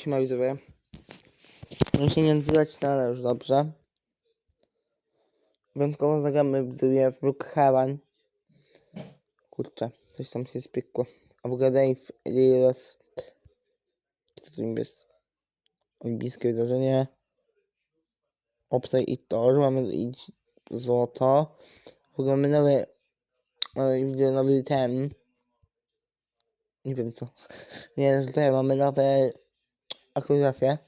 lecimy widzowie. No się nie odzywać, no ale już dobrze. Wyjątkowo zagramy widzowie w Brookhaven. Kurczę, coś tam się spiekło. A w ogóle Dave Lilles. Co niby jest? Olimpijskie wydarzenie. Obsaj i tor. Mamy i złoto. W ogóle mamy nowy... Widzę nowy ten. Nie wiem co. Nie że tutaj mamy nowe aktualizację.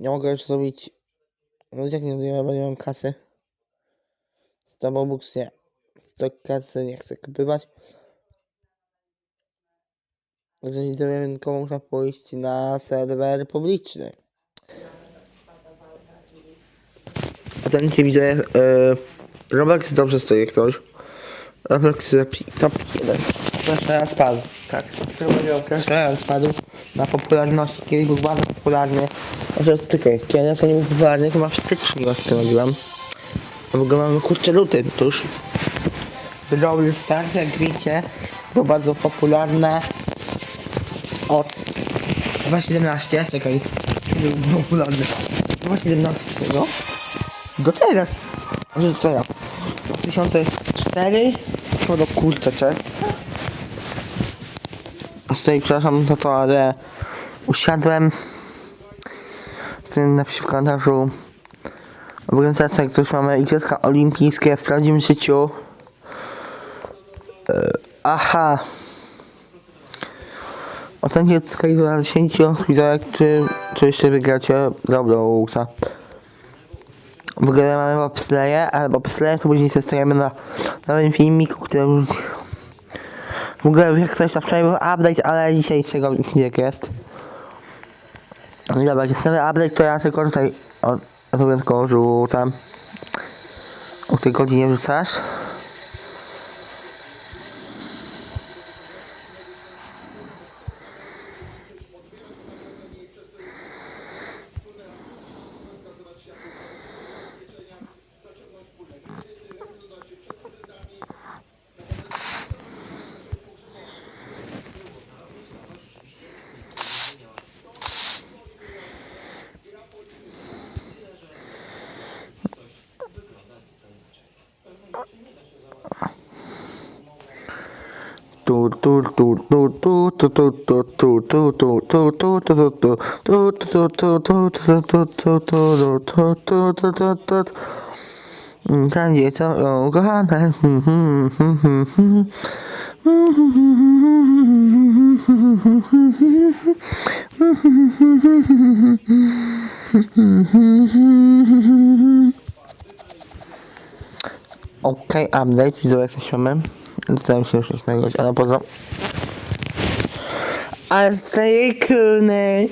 Nie mogę już zrobić. No jak nie zrobiłem, bo nie mam kasy. Z Domobux nie. Z to kasy nie chcę kupywać. Także widzowie rynkowo muszę pójść na serwer publiczny. Zajęcie widzę, yy, Roblox dobrze stoi ktoś. Roblox top 1. Crash Royale spadł. Tak, to będzie o spadł na popularności. Kiedyś był bardzo popularny. Może czekaj, kiedy co nie był popularny, chyba w styczniu jak to robiłem. W ogóle mamy kurczę luty tuż. Brawl Stars, jak widzicie, było bardzo popularne od 2017. Czekaj, był popularny? 2017 do teraz. Może teraz. 2004 to do kurczę czerwca. Tutaj przepraszam za to, ale usiadłem w tym napisz w organizacji jak coś mamy Igrzyska Olimpijskie w prawdziwym życiu. E, aha. Ocencie skali do 10 widzę czy, czy jeszcze wygracie Robloxa. W ogóle mamy bobsleje, ale bobsleje to później testujemy na nowym filmiku, który w ogóle jak ktoś to wczoraj był update, ale dzisiaj czego jak jest. No Dobra, jest nowy update, to ja tylko tutaj o, ja to tylko rzucam. O tej godzinie rzucasz. Tu tu tu tu tu tu. Tutaj się już nie znaleźć, ale poza... A z tej klny...